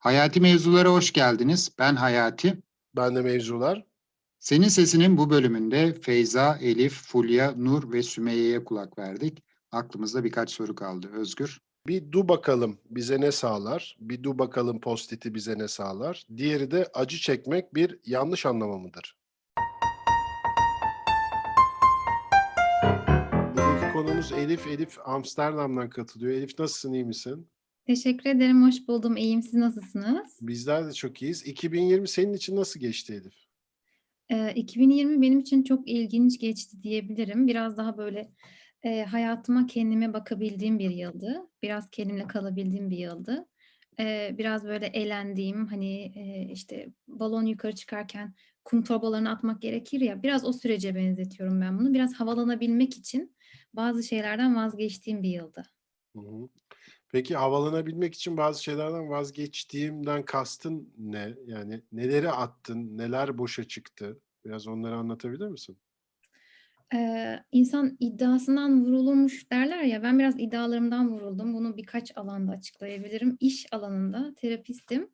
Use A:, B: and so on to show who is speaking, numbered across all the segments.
A: Hayati Mevzulara hoş geldiniz. Ben Hayati.
B: Ben de mevzular.
A: Senin sesinin bu bölümünde Feyza, Elif, Fulya, Nur ve Sümeyye'ye kulak verdik. Aklımızda birkaç soru kaldı. Özgür.
B: Bir du bakalım bize ne sağlar? Bir du bakalım postiti bize ne sağlar? Diğeri de acı çekmek bir yanlış anlama mıdır? Bugünkü konumuz Elif. Elif Amsterdam'dan katılıyor. Elif nasılsın, iyi misin?
C: Teşekkür ederim, hoş buldum. İyiyim, siz nasılsınız?
B: Bizler de çok iyiyiz. 2020 senin için nasıl geçti Elif?
C: Ee, 2020 benim için çok ilginç geçti diyebilirim. Biraz daha böyle e, hayatıma kendime bakabildiğim bir yıldı. Biraz kendimle kalabildiğim bir yıldı. Ee, biraz böyle eğlendiğim, hani e, işte balon yukarı çıkarken kum torbalarını atmak gerekir ya. Biraz o sürece benzetiyorum ben bunu. Biraz havalanabilmek için bazı şeylerden vazgeçtiğim bir yıldı.
B: Hı hı. Peki havalanabilmek için bazı şeylerden vazgeçtiğimden kastın ne? Yani neleri attın, neler boşa çıktı? Biraz onları anlatabilir misin?
C: Ee, insan iddiasından vurulurmuş derler ya ben biraz iddialarımdan vuruldum. Bunu birkaç alanda açıklayabilirim. İş alanında terapistim.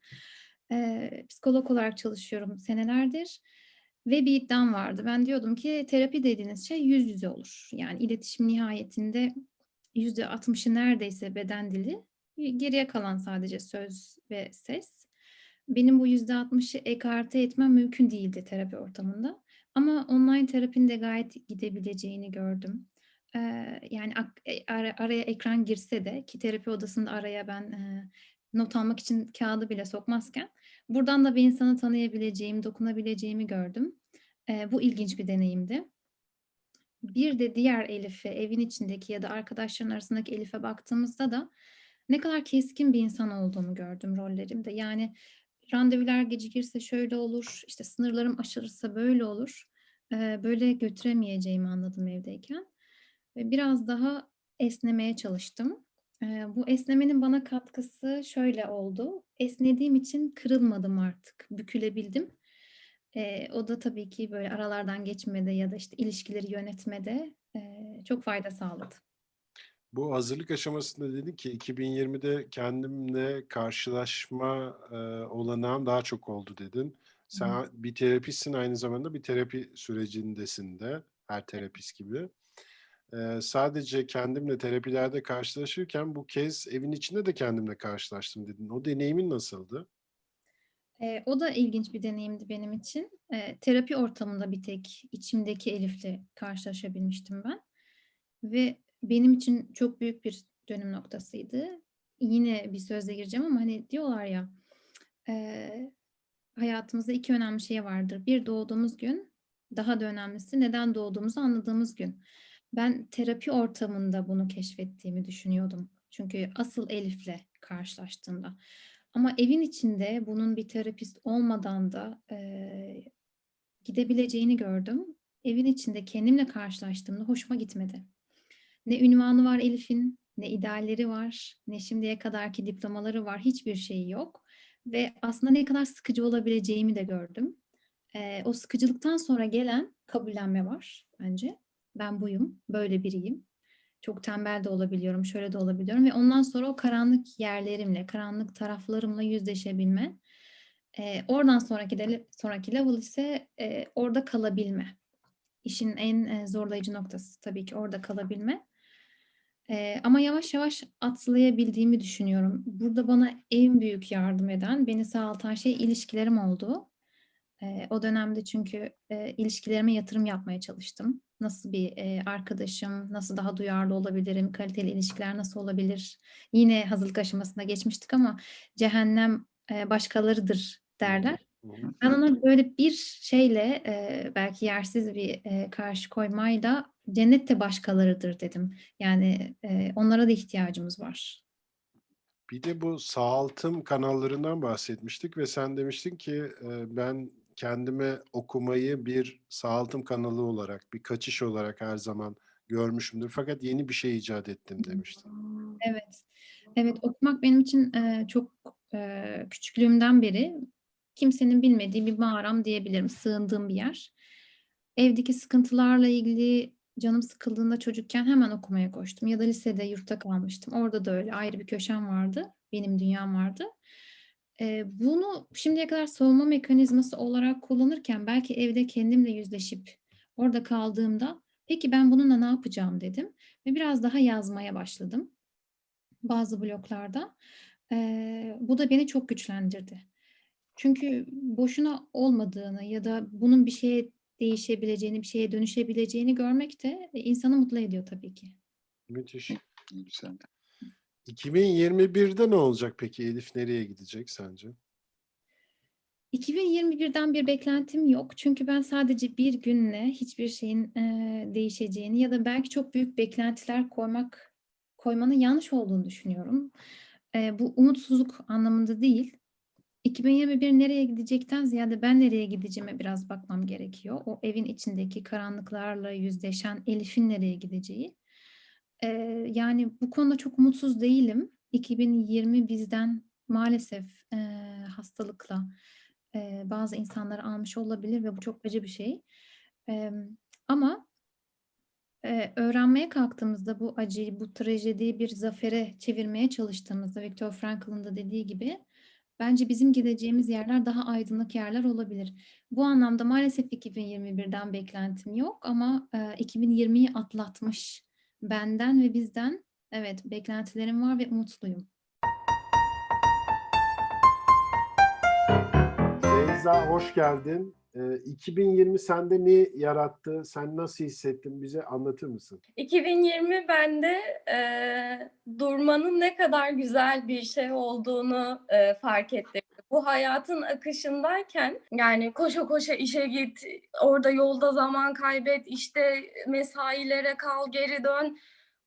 C: Ee, psikolog olarak çalışıyorum senelerdir. Ve bir iddiam vardı. Ben diyordum ki terapi dediğiniz şey yüz yüze olur. Yani iletişim nihayetinde yüzde altmışı neredeyse beden dili. Geriye kalan sadece söz ve ses. Benim bu yüzde altmışı ekarte etmem mümkün değildi terapi ortamında. Ama online terapinin gayet gidebileceğini gördüm. Yani e, ara- araya ekran girse de ki terapi odasında araya ben not almak için kağıdı bile sokmazken buradan da bir insanı tanıyabileceğim, dokunabileceğimi gördüm. Bu ilginç bir deneyimdi. Bir de diğer Elif'e, evin içindeki ya da arkadaşların arasındaki Elif'e baktığımızda da ne kadar keskin bir insan olduğumu gördüm rollerimde. Yani randevular gecikirse şöyle olur, işte sınırlarım aşırırsa böyle olur. Böyle götüremeyeceğimi anladım evdeyken. Ve biraz daha esnemeye çalıştım. Bu esnemenin bana katkısı şöyle oldu. Esnediğim için kırılmadım artık, bükülebildim. Ee, o da tabii ki böyle aralardan geçmede ya da işte ilişkileri yönetmede e, çok fayda sağladı.
B: Bu hazırlık aşamasında dedin ki 2020'de kendimle karşılaşma e, olanağım daha çok oldu dedin. Sen bir terapistsin aynı zamanda bir terapi sürecindesin de her terapist gibi. E, sadece kendimle terapilerde karşılaşırken bu kez evin içinde de kendimle karşılaştım dedin. O deneyimin nasıldı?
C: Ee, o da ilginç bir deneyimdi benim için. Ee, terapi ortamında bir tek içimdeki Elif'le karşılaşabilmiştim ben. Ve benim için çok büyük bir dönüm noktasıydı. Yine bir sözle gireceğim ama hani diyorlar ya e, hayatımızda iki önemli şey vardır. Bir doğduğumuz gün, daha da önemlisi neden doğduğumuzu anladığımız gün. Ben terapi ortamında bunu keşfettiğimi düşünüyordum. Çünkü asıl Elif'le karşılaştığımda. Ama evin içinde bunun bir terapist olmadan da e, gidebileceğini gördüm. Evin içinde kendimle karşılaştığımda hoşuma gitmedi. Ne ünvanı var Elif'in, ne idealleri var, ne şimdiye kadarki diplomaları var, hiçbir şeyi yok. Ve aslında ne kadar sıkıcı olabileceğimi de gördüm. Ee, o sıkıcılıktan sonra gelen kabullenme var bence. Ben buyum, böyle biriyim. Çok tembel de olabiliyorum, şöyle de olabiliyorum. Ve ondan sonra o karanlık yerlerimle, karanlık taraflarımla yüzleşebilme. Ee, oradan sonraki de, sonraki level ise e, orada kalabilme. İşin en e, zorlayıcı noktası tabii ki orada kalabilme. Ee, ama yavaş yavaş atlayabildiğimi düşünüyorum. Burada bana en büyük yardım eden, beni sağaltan şey ilişkilerim oldu. Ee, o dönemde çünkü e, ilişkilerime yatırım yapmaya çalıştım. Nasıl bir e, arkadaşım, nasıl daha duyarlı olabilirim, kaliteli ilişkiler nasıl olabilir? Yine hazırlık aşamasında geçmiştik ama cehennem e, başkalarıdır derler. Ben ona böyle bir şeyle e, belki yersiz bir e, karşı koymayla cennet de başkalarıdır dedim. Yani e, onlara da ihtiyacımız var.
B: Bir de bu sağaltım kanallarından bahsetmiştik ve sen demiştin ki e, ben kendime okumayı bir sağaltım kanalı olarak, bir kaçış olarak her zaman görmüşümdür. Fakat yeni bir şey icat ettim demiştin.
C: Evet, evet okumak benim için e, çok e, küçüklüğümden beri kimsenin bilmediği bir mağaram diyebilirim, sığındığım bir yer. Evdeki sıkıntılarla ilgili canım sıkıldığında çocukken hemen okumaya koştum. Ya da lisede yurtta kalmıştım. Orada da öyle ayrı bir köşem vardı. Benim dünyam vardı. Eee, bunu şimdiye kadar savunma mekanizması olarak kullanırken belki evde kendimle yüzleşip orada kaldığımda peki ben bununla ne yapacağım dedim ve biraz daha yazmaya başladım bazı bloklarda. Eee, bu da beni çok güçlendirdi. Çünkü boşuna olmadığını ya da bunun bir şeye değişebileceğini, bir şeye dönüşebileceğini görmek de insanı mutlu ediyor tabii ki.
B: Müthiş.
A: Güzel.
B: 2021'de ne olacak peki? Elif nereye gidecek sence?
C: 2021'den bir beklentim yok. Çünkü ben sadece bir günle hiçbir şeyin eee, değişeceğini ya da belki çok büyük beklentiler koymak koymanın yanlış olduğunu düşünüyorum. Eee, bu umutsuzluk anlamında değil. 2021 nereye gidecekten ziyade ben nereye gideceğime biraz bakmam gerekiyor. O evin içindeki karanlıklarla yüzleşen Elif'in nereye gideceği. Eee, yani bu konuda çok umutsuz değilim. 2020 bizden maalesef eee, hastalıkla eee, bazı insanları almış olabilir ve bu çok acı bir şey. Emm, ama eee, öğrenmeye kalktığımızda bu acıyı, bu trajediyi bir zafere çevirmeye çalıştığımızda Viktor Frankl'ın da dediği gibi bence bizim gideceğimiz yerler daha aydınlık yerler olabilir. Bu anlamda maalesef 2021'den beklentim yok ama eee, 2020'yi atlatmış benden ve bizden evet beklentilerim var ve umutluyum.
B: Beyza hoş geldin. Ee, 2020 sende ne yarattı? Sen nasıl hissettin? Bize anlatır mısın?
D: 2020 bende e, durmanın ne kadar güzel bir şey olduğunu e, fark ettim. Bu hayatın akışındayken yani koşa koşa işe git, orada yolda zaman kaybet, işte mesailere kal, geri dön.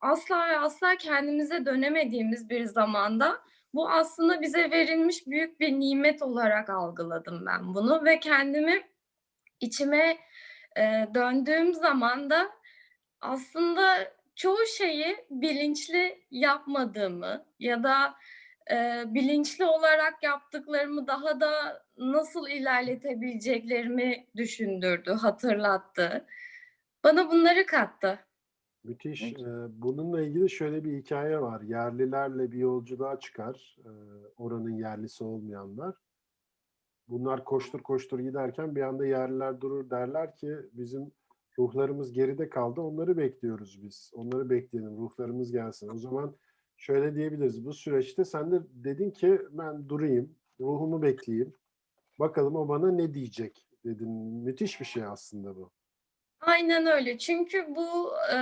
D: Asla ve asla kendimize dönemediğimiz bir zamanda bu aslında bize verilmiş büyük bir nimet olarak algıladım ben bunu ve kendimi içime e, döndüğüm zaman da aslında çoğu şeyi bilinçli yapmadığımı ya da e, bilinçli olarak yaptıklarımı daha da nasıl ilerletebileceklerimi düşündürdü, hatırlattı. Bana bunları kattı.
B: Müthiş. Ee, bununla ilgili şöyle bir hikaye var. Yerlilerle bir yolculuğa çıkar. ee, oranın yerlisi olmayanlar. Bunlar koştur koştur giderken bir anda yerliler durur derler ki bizim ruhlarımız geride kaldı. Onları bekliyoruz biz. Onları bekleyelim. Ruhlarımız gelsin. O zaman şöyle diyebiliriz. Bu süreçte sen de dedin ki ben durayım. Ruhumu bekleyeyim. Bakalım o bana ne diyecek dedin. Müthiş bir şey aslında bu.
D: Aynen öyle. Çünkü bu e,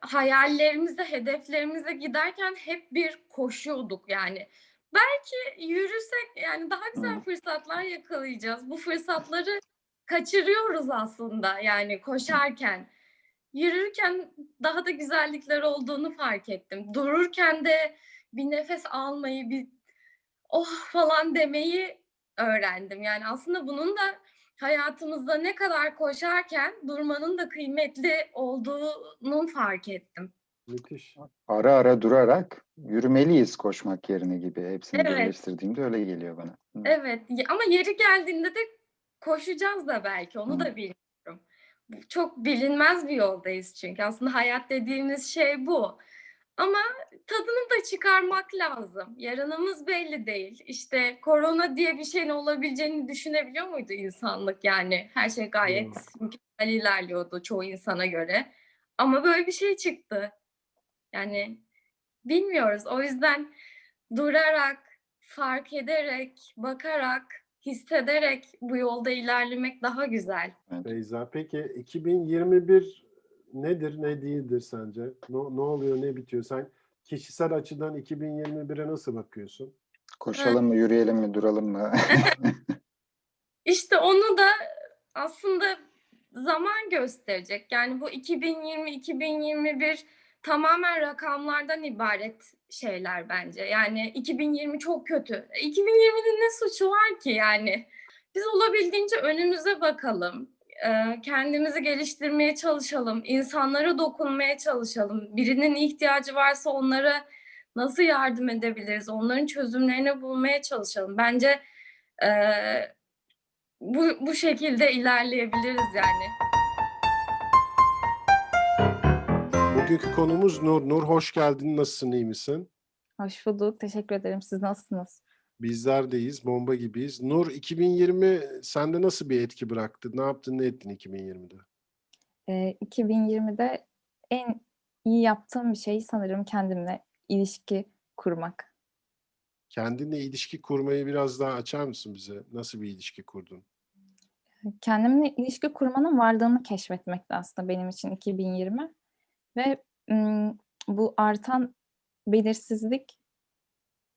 D: hayallerimize, hedeflerimize giderken hep bir koşuyorduk yani. Belki yürüsek yani daha güzel fırsatlar yakalayacağız. Bu fırsatları kaçırıyoruz aslında yani koşarken. Yürürken daha da güzellikler olduğunu fark ettim. Dururken de bir nefes almayı, bir oh falan demeyi öğrendim. Yani aslında bunun da hayatımızda ne kadar koşarken durmanın da kıymetli olduğunu fark ettim.
B: Müthiş.
A: Ara ara durarak yürümeliyiz koşmak yerine gibi. Hepsini
D: Evet.
A: birleştirdiğimde öyle geliyor bana. Hı.
D: Evet ama yeri geldiğinde de koşacağız da belki onu
A: Hı.
D: da bilmiyorum. Çok bilinmez bir yoldayız çünkü aslında hayat dediğimiz şey bu. Ama tadını da çıkarmak lazım. Yarınımız belli değil. İşte korona diye bir şeyin olabileceğini düşünebiliyor muydu insanlık yani? Her şey gayet mükemmel ilerliyordu çoğu insana göre. Ama böyle bir şey çıktı. Yani bilmiyoruz. O yüzden durarak, fark ederek, bakarak, hissederek bu yolda ilerlemek daha güzel.
A: Evet.
B: Beyza, peki 2021 nedir, ne değildir sence? Ne, ne oluyor, ne bitiyor? Sen kişisel açıdan 2021'e nasıl bakıyorsun?
A: Koşalım mı, yürüyelim mi, duralım mı?
D: İşte onu da aslında zaman gösterecek. Yani bu 2020-2021 tamamen rakamlardan ibaret şeyler bence. Yani 2020 çok kötü. 2020'de ne suçu var ki yani? Biz olabildiğince önümüze bakalım. Eee, Kendimizi geliştirmeye çalışalım. insanlara dokunmaya çalışalım. Birinin ihtiyacı varsa onlara nasıl yardım edebiliriz? Onların çözümlerini bulmaya çalışalım. Bence eee, bu, bu şekilde ilerleyebiliriz yani.
B: Bugünkü konumuz Nur. Nur hoş geldin, nasılsın, iyi misin?
E: Hoş bulduk. Teşekkür ederim. Siz nasılsınız?
B: Bizlerdeyiz, bomba gibiyiz. Nur 2020 sende nasıl bir etki bıraktı? Ne yaptın, ne ettin 2020'de?
E: Eee, 2020'de en iyi yaptığım bir şey sanırım kendimle ilişki kurmak.
B: Kendinle ilişki kurmayı biraz daha açar mısın bize? Nasıl bir ilişki kurdun?
E: Kendimle ilişki kurmanın varlığını keşfetmekti aslında benim için 2020 ve bu artan belirsizlik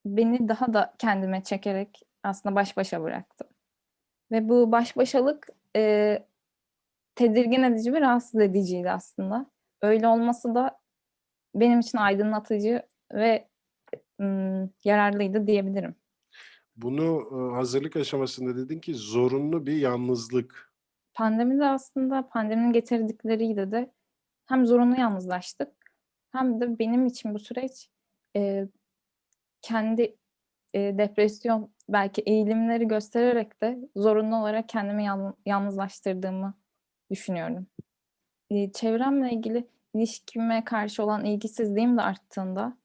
E: beni daha da kendime çekerek aslında baş başa bıraktı. Ve bu baş başalık eee, tedirgin edici ve rahatsız ediciydi aslında. Öyle olması da benim için aydınlatıcı ve ım, yararlıydı diyebilirim.
B: Bunu e, hazırlık aşamasında dedin ki zorunlu bir yalnızlık.
E: Pandemide aslında pandeminin getirdikleriyle de hem zorunlu yalnızlaştık hem de benim için bu süreç eee, kendi eee, depresyon belki eğilimleri göstererek de zorunlu olarak kendimi yaln- yalnızlaştırdığımı düşünüyorum. Eee, çevremle ilgili ilişkime karşı olan ilgisizliğim de arttığında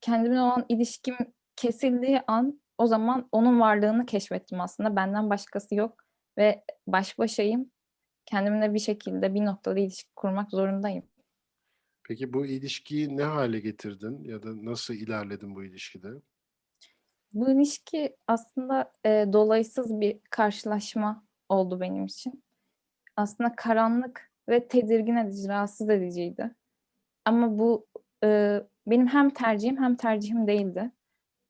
E: kendimle olan ilişkim kesildiği an o zaman onun varlığını keşfettim aslında. Benden başkası yok ve baş başayım. Kendimle bir şekilde bir noktada ilişki kurmak zorundayım.
B: Peki bu ilişkiyi ne hale getirdin ya da nasıl ilerledin bu ilişkide?
E: Bu ilişki aslında e, dolaysız bir karşılaşma oldu benim için. Aslında karanlık ve tedirgin edici, rahatsız ediciydi. Ama bu e, benim hem tercihim hem tercihim değildi.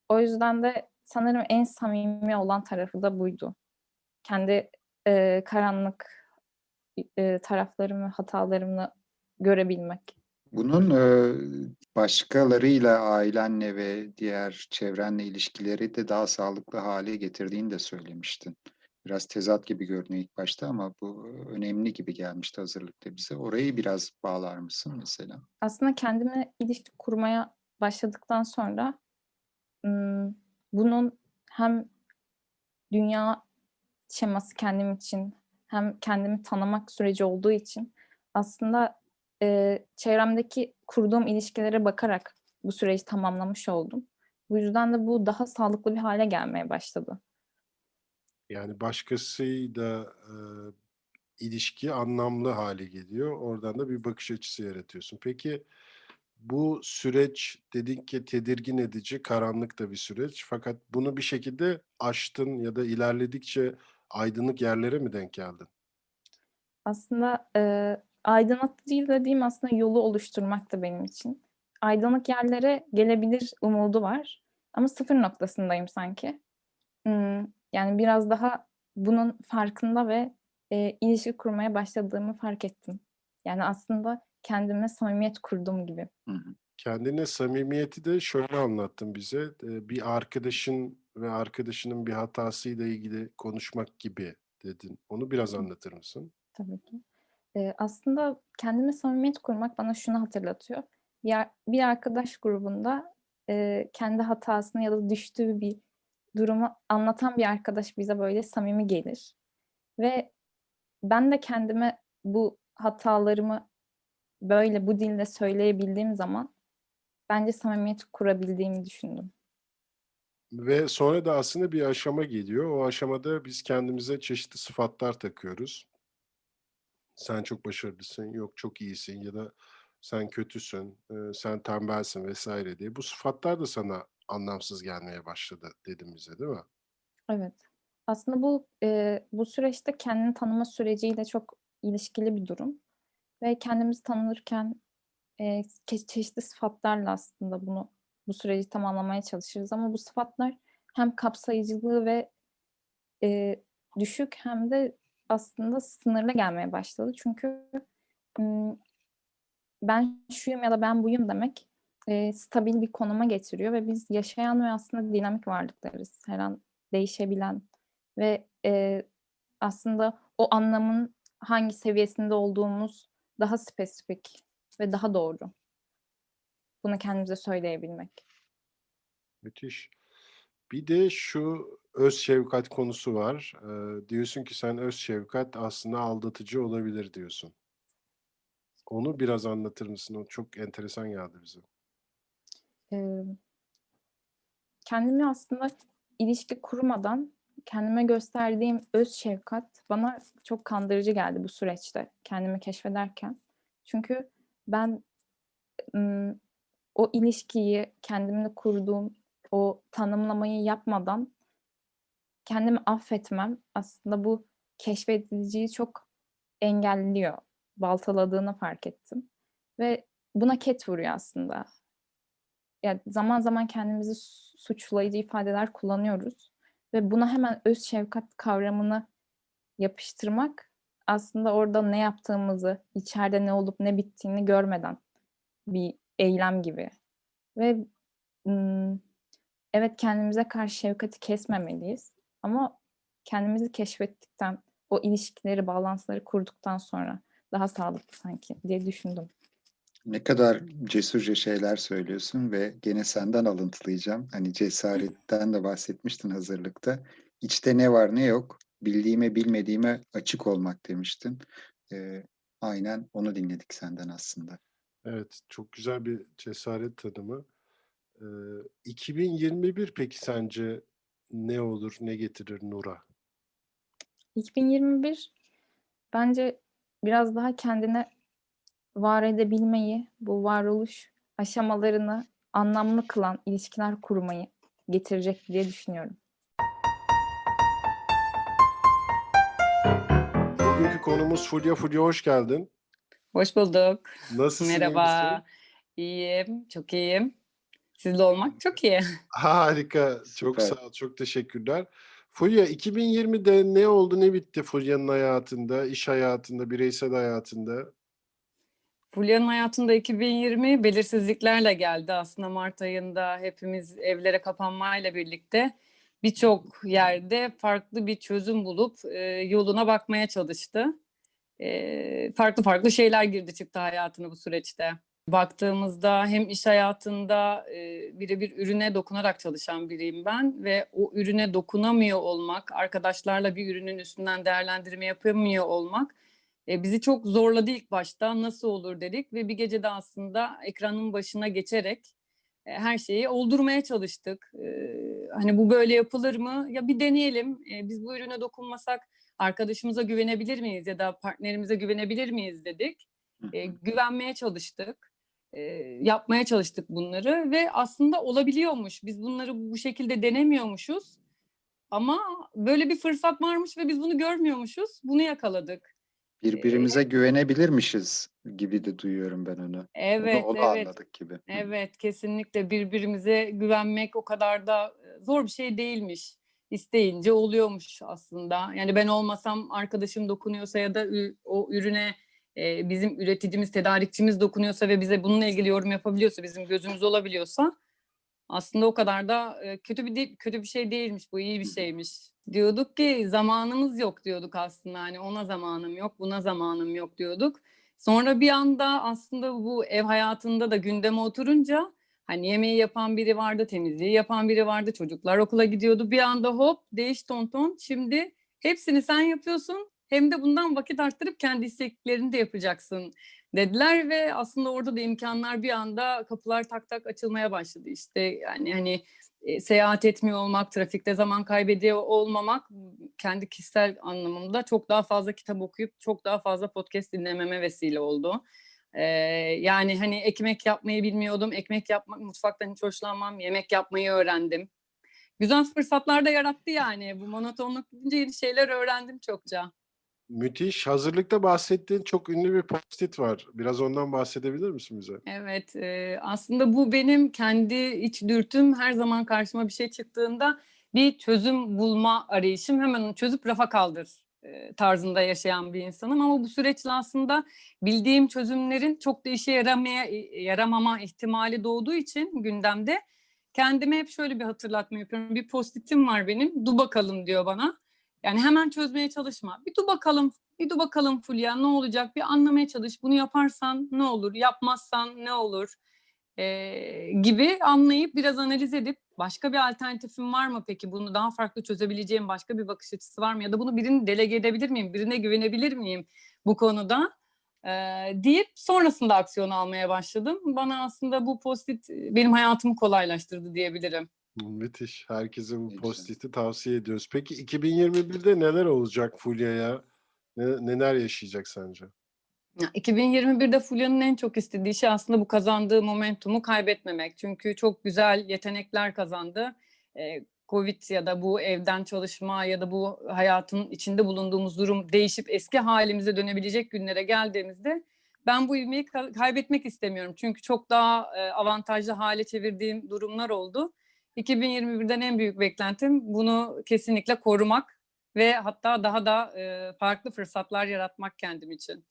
E: O yüzden de sanırım en samimi olan tarafı da buydu. Kendi e, karanlık e, taraflarımı, hatalarımı görebilmek.
A: Bunun e, başkalarıyla, ailenle ve diğer çevrenle ilişkileri de daha sağlıklı hale getirdiğini de söylemiştin. Biraz tezat gibi görünüyor ilk başta ama bu önemli gibi gelmişti hazırlıkta bize. Orayı biraz bağlar mısın mesela?
E: aslında kendime ilişki kurmaya başladıktan sonra bunun hem dünya şeması kendim için hem kendimi tanımak süreci olduğu için aslında e, çevremdeki kurduğum ilişkilere bakarak bu süreci tamamlamış oldum. Bu yüzden de bu daha sağlıklı bir hale gelmeye başladı.
B: Yani başkasıyla e, ilişki anlamlı hale geliyor. Oradan da bir bakış açısı yaratıyorsun. Peki bu süreç dedin ki tedirgin edici, karanlık da bir süreç. Fakat bunu bir şekilde aştın ya da ilerledikçe aydınlık yerlere mi denk geldin?
E: Aslında e, aydınlatıcı dediğim aslında yolu oluşturmak da benim için. Aydınlık yerlere gelebilir umudu var. Ama sıfır noktasındayım sanki. Hmm, yani biraz daha bunun farkında ve e, ilişki kurmaya başladığımı fark ettim. Yani aslında kendime samimiyet kurdum gibi.
A: Hı hı.
B: Kendine samimiyeti de şöyle anlattın bize. Bir arkadaşın ve arkadaşının bir hatasıyla ilgili konuşmak gibi dedin. Onu biraz anlatır mısın?
E: Tabii ki. Ee, aslında kendime samimiyet kurmak bana şunu hatırlatıyor. Bir, bir arkadaş grubunda e, kendi hatasını ya da düştüğü bir durumu anlatan bir arkadaş bize böyle samimi gelir. Ve ben de kendime bu hatalarımı böyle bu dille söyleyebildiğim zaman bence samimiyet kurabildiğimi düşündüm.
B: Ve sonra da aslında bir aşama geliyor. O aşamada biz kendimize çeşitli sıfatlar takıyoruz. Sen çok başarılısın, yok çok iyisin ya da sen kötüsün, e, sen tembelsin vesaire diye. Bu sıfatlar da sana anlamsız gelmeye başladı dedim bize değil mi?
E: Evet. Aslında bu e, bu süreçte kendini tanıma süreciyle çok ilişkili bir durum. Ve kendimizi tanırken e, çeşitli sıfatlarla aslında bunu bu süreci tamamlamaya çalışırız. Ama bu sıfatlar hem kapsayıcılığı ve e, düşük hem de aslında sınırlı gelmeye başladı. Çünkü ben şuyum ya da ben buyum demek e, stabil bir konuma getiriyor ve biz yaşayan ve aslında dinamik varlıklarız. Her an değişebilen ve e, aslında o anlamın hangi seviyesinde olduğumuz daha spesifik ve daha doğru. Bunu kendimize söyleyebilmek.
B: Müthiş. Bir de şu öz şefkat konusu var. Ee, diyorsun ki sen öz şefkat aslında aldatıcı olabilir diyorsun. Onu biraz anlatır mısın? O çok enteresan geldi bize.
E: Eee, kendimi aslında ilişki kurmadan kendime gösterdiğim öz şefkat bana çok kandırıcı geldi bu süreçte kendimi keşfederken. Çünkü ben ım, o ilişkiyi kendimle kurduğum o tanımlamayı yapmadan kendimi affetmem aslında bu keşfediliciyi çok engelliyor. Baltaladığını fark ettim. Ve buna ket vuruyor aslında. Yani zaman zaman kendimizi su- suçlayıcı ifadeler kullanıyoruz. Ve buna hemen öz şefkat kavramını yapıştırmak aslında orada ne yaptığımızı, içeride ne olup ne bittiğini görmeden bir eylem gibi. Ve evet kendimize karşı şefkati kesmemeliyiz. Ama kendimizi keşfettikten, o ilişkileri, bağlantıları kurduktan sonra daha sağlıklı sanki diye düşündüm.
A: Ne kadar cesurca şeyler söylüyorsun ve gene senden alıntılayacağım. Hani cesaretten de bahsetmiştin hazırlıkta. İçte ne var ne yok, bildiğime bilmediğime açık olmak demiştin. Ee, aynen onu dinledik senden aslında.
B: Evet, çok güzel bir cesaret tanımı. Ee, 2021 peki sence ne olur, ne getirir Nur'a?
E: 2021 bence biraz daha kendine var edebilmeyi, bu varoluş aşamalarını anlamlı kılan ilişkiler kurmayı getirecek diye düşünüyorum.
B: Bugünkü konumuz Fulya. Fulya hoş geldin.
F: Hoş bulduk.
B: Nasılsın?
F: Merhaba.
B: misin?
F: İyiyim, çok iyiyim. Sizle olmak çok iyi.
B: Harika. Çok
A: Süper.
B: sağ ol. Çok teşekkürler. Fulya 2020'de ne oldu ne bitti Fulya'nın hayatında, iş hayatında, bireysel hayatında?
F: Fulya'nın hayatında 2020 belirsizliklerle geldi. Aslında Mart ayında hepimiz evlere kapanmayla birlikte birçok yerde farklı bir çözüm bulup e, yoluna bakmaya çalıştı. E, farklı farklı şeyler girdi çıktı hayatına bu süreçte. Baktığımızda hem iş hayatında e, birebir ürüne dokunarak çalışan biriyim ben ve o ürüne dokunamıyor olmak, arkadaşlarla bir ürünün üstünden değerlendirme yapamıyor olmak e, bizi çok zorladı ilk başta. Nasıl olur dedik ve bir gecede aslında ekranın başına geçerek e, her şeyi oldurmaya çalıştık. E, hani bu böyle yapılır mı? Ya bir deneyelim. E, biz bu ürüne dokunmasak arkadaşımıza güvenebilir miyiz ya da partnerimize güvenebilir miyiz dedik. E, güvenmeye çalıştık. E, yapmaya çalıştık bunları ve aslında olabiliyormuş. Biz bunları bu şekilde denemiyormuşuz. Ama böyle bir fırsat varmış ve biz bunu görmüyormuşuz. Bunu yakaladık.
A: Birbirimize güvenebilirmişiz gibi de duyuyorum ben onu.
F: Evet,
A: onu, onu
F: evet.
A: anladık gibi.
F: Evet, kesinlikle birbirimize güvenmek o kadar da e, zor bir şey değilmiş. İsteyince oluyormuş aslında. Yani ben olmasam arkadaşım dokunuyorsa ya da o ürüne e, bizim üreticimiz, tedarikçimiz dokunuyorsa ve bize bununla ilgili yorum yapabiliyorsa, bizim gözümüz olabiliyorsa aslında o kadar da e, kötü bir de- kötü bir şey değilmiş. Bu iyi bir şeymiş. Diyorduk ki zamanımız yok diyorduk aslında. Hani ona zamanım yok, buna zamanım yok diyorduk. Sonra bir anda aslında bu ev hayatında da gündeme oturunca hani yemeği yapan biri vardı, temizliği yapan biri vardı, çocuklar okula gidiyordu. Bir anda hop değiş tonton. Şimdi hepsini sen yapıyorsun. Hem de bundan vakit arttırıp kendi isteklerini de yapacaksın dediler ve aslında orada da imkanlar bir anda kapılar tak tak açılmaya başladı. İşte yani hani e, seyahat etmiyor olmak, trafikte zaman kaybediyor olmamak kendi kişisel anlamımda çok daha fazla kitap okuyup çok daha fazla podcast dinlememe vesile oldu. Ee, yani hani ekmek yapmayı bilmiyordum. Ekmek yapmak, mutfaktan hiç hoşlanmam. Yemek yapmayı öğrendim. Güzel fırsatlar da yarattı yani. Bu monotonluk gidince yeni şeyler öğrendim çokça.
B: Müthiş. Hazırlıkta bahsettiğin çok ünlü bir post-it var. Biraz ondan bahsedebilir misin bize?
F: Evet, e, aslında bu benim kendi iç dürtüm. Her zaman karşıma bir şey çıktığında bir çözüm bulma arayışım. Hemen onu çözüp rafa kaldır tarzında yaşayan bir insanım. Ama bu süreçte aslında bildiğim çözümlerin çok da işe yaramaya, yaramama ihtimali doğduğu için gündemde kendime hep şöyle bir hatırlatma yapıyorum. Bir post-it'im var benim. Du bakalım diyor bana. Yani hemen çözmeye çalışma. Bir dur bakalım, bir dur bakalım Fulya ne olacak? Bir anlamaya çalış. Bunu yaparsan ne olur? Yapmazsan ne olur? Ee, gibi anlayıp biraz analiz edip başka bir alternatifim var mı peki? Bunu daha farklı çözebileceğim başka bir bakış açısı var mı? Ya da bunu birine delege edebilir miyim? Birine güvenebilir miyim bu konuda? Ee, deyip sonrasında aksiyon almaya başladım. Bana aslında bu post-it benim hayatımı kolaylaştırdı diyebilirim.
B: Müthiş. Herkese bu pozitifi tavsiye ediyoruz. Peki 2021'de neler olacak Fulya'ya? Ne, neler yaşayacak sence?
F: Ya, 2021'de Fulya'nın en çok istediği şey aslında bu kazandığı momentumu kaybetmemek. Çünkü çok güzel yetenekler kazandı. Ee, Covid ya da bu evden çalışma ya da bu hayatın içinde bulunduğumuz durum değişip eski halimize dönebilecek günlere geldiğimizde ben bu ivmeyi ka- kaybetmek istemiyorum. Çünkü çok daha e, avantajlı hale çevirdiğim durumlar oldu. 2021'den en büyük beklentim bunu kesinlikle korumak ve hatta daha da e, farklı fırsatlar yaratmak kendim için.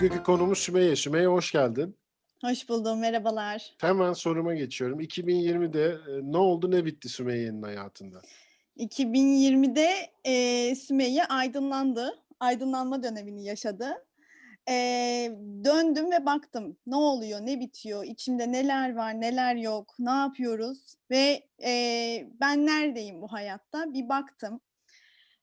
B: Bugünkü konumuz Sümeyye. Sümeyye hoş geldin.
G: Hoş buldum, merhabalar.
B: Hemen soruma geçiyorum. 2020'de e, ne oldu ne bitti Sümeyye'nin hayatında?
G: 2020'de e, Sümeyye aydınlandı. Aydınlanma dönemini yaşadı. E, döndüm ve baktım ne oluyor, ne bitiyor, içimde neler var, neler yok, ne yapıyoruz ve e, ben neredeyim bu hayatta bir baktım.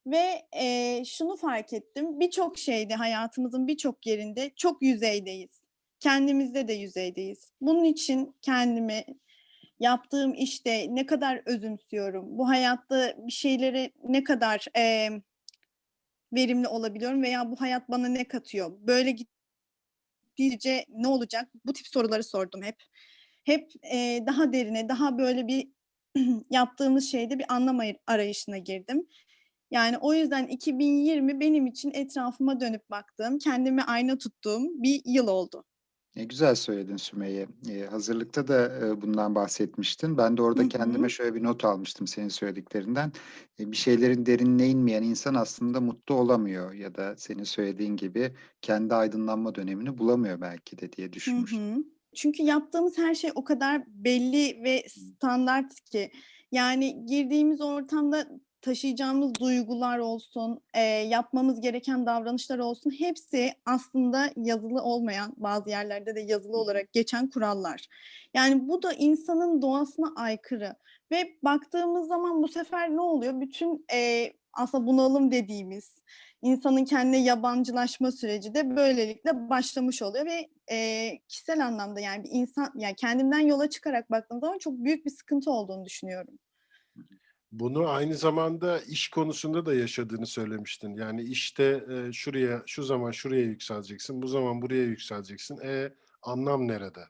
G: Ve e, şunu fark ettim, birçok şeyde hayatımızın birçok yerinde çok yüzeydeyiz. Kendimizde de yüzeydeyiz. Bunun için kendimi yaptığım işte ne kadar özümsüyorum, bu hayatta bir şeyleri ne kadar eee, verimli olabiliyorum veya bu hayat bana ne katıyor? Böyle gittikçe ne olacak? Bu tip soruları sordum hep. Hep eee, daha derine, daha böyle bir yaptığımız şeyde bir anlam arayışına girdim. Yani o yüzden 2020 benim için etrafıma dönüp baktığım, kendimi ayna tuttuğum bir yıl oldu.
A: Ne güzel söyledin Sümeyye. Ee, hazırlıkta da e, bundan bahsetmiştin. Ben de orada
G: Hı hı.
A: kendime şöyle bir not almıştım senin söylediklerinden. E, bir şeylerin derinine inmeyen insan aslında mutlu olamıyor ya da senin söylediğin gibi kendi aydınlanma dönemini bulamıyor belki de diye düşünmüştüm.
G: hı. Çünkü yaptığımız her şey o kadar belli ve standart ki yani girdiğimiz ortamda taşıyacağımız duygular olsun, eee, yapmamız gereken davranışlar olsun hepsi aslında yazılı olmayan, bazı yerlerde de yazılı olarak geçen kurallar. Yani bu da insanın doğasına aykırı ve baktığımız zaman bu sefer ne oluyor? Bütün eee, aslında bunalım dediğimiz insanın kendine yabancılaşma süreci de böylelikle başlamış oluyor ve eee, kişisel anlamda yani bir insan yani kendimden yola çıkarak baktığım zaman çok büyük bir sıkıntı olduğunu düşünüyorum.
B: Bunu aynı zamanda iş konusunda da yaşadığını söylemiştin. Yani işte e, şuraya, şu zaman şuraya yükseleceksin, bu zaman buraya yükseleceksin. E anlam nerede?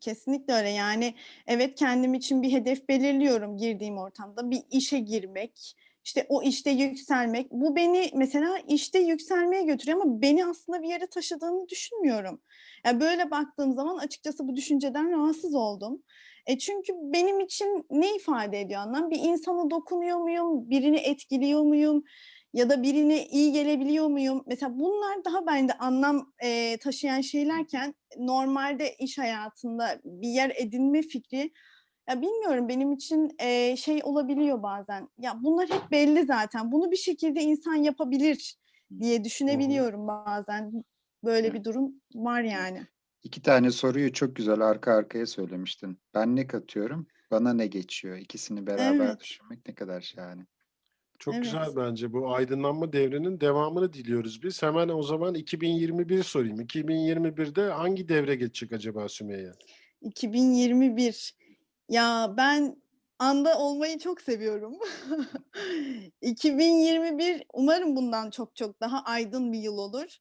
G: Kesinlikle öyle yani evet kendim için bir hedef belirliyorum girdiğim ortamda bir işe girmek işte o işte yükselmek bu beni mesela işte yükselmeye götürüyor ama beni aslında bir yere taşıdığını düşünmüyorum. Yani böyle baktığım zaman açıkçası bu düşünceden rahatsız oldum. E çünkü benim için ne ifade ediyor anlam? Bir insana dokunuyor muyum? Birini etkiliyor muyum? Ya da birine iyi gelebiliyor muyum? Mesela bunlar daha bende anlam e, taşıyan şeylerken normalde iş hayatında bir yer edinme fikri ya bilmiyorum benim için e, şey olabiliyor bazen. Ya bunlar hep belli zaten. Bunu bir şekilde insan yapabilir diye düşünebiliyorum bazen. Böyle bir durum var yani.
A: İki tane soruyu çok güzel arka arkaya söylemiştin. Ben ne katıyorum, bana ne geçiyor? İkisini beraber
G: Evet.
A: düşünmek ne kadar şahane.
B: Çok
G: Evet.
B: güzel bence. Bu aydınlanma devrinin devamını diliyoruz biz. Hemen o zaman 2021 sorayım. 2021'de hangi devre geçecek acaba Sümeyye?
G: 2021. Ya ben anda olmayı çok seviyorum. 2021 umarım bundan çok çok daha aydın bir yıl olur.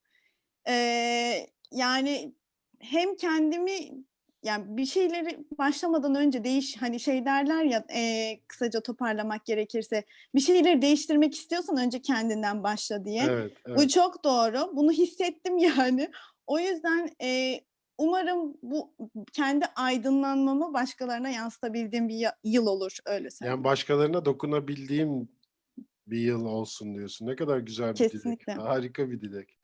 G: Eee, yani hem kendimi yani bir şeyleri başlamadan önce değiş hani şey derler ya eee, kısaca toparlamak gerekirse bir şeyleri değiştirmek istiyorsan önce kendinden başla diye.
B: Evet,
G: Bu
B: evet.
G: çok doğru. Bunu hissettim yani. O yüzden eee, umarım bu kendi aydınlanmamı başkalarına yansıtabildiğim bir yıl olur öyle söyleyeyim.
B: Yani başkalarına dokunabildiğim bir yıl olsun diyorsun. Ne kadar güzel bir dilek.
G: Kesinlikle.
B: Harika bir dilek.